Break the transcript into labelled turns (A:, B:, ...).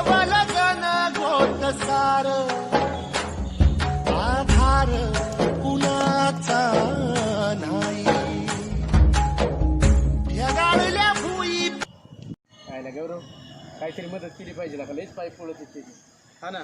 A: देवाला जण घोट नाही. या गाडीला भुई.
B: काय गौरव काहीतरी मदत केली पाहिजे ना का लईच पाय फोडत हा ना.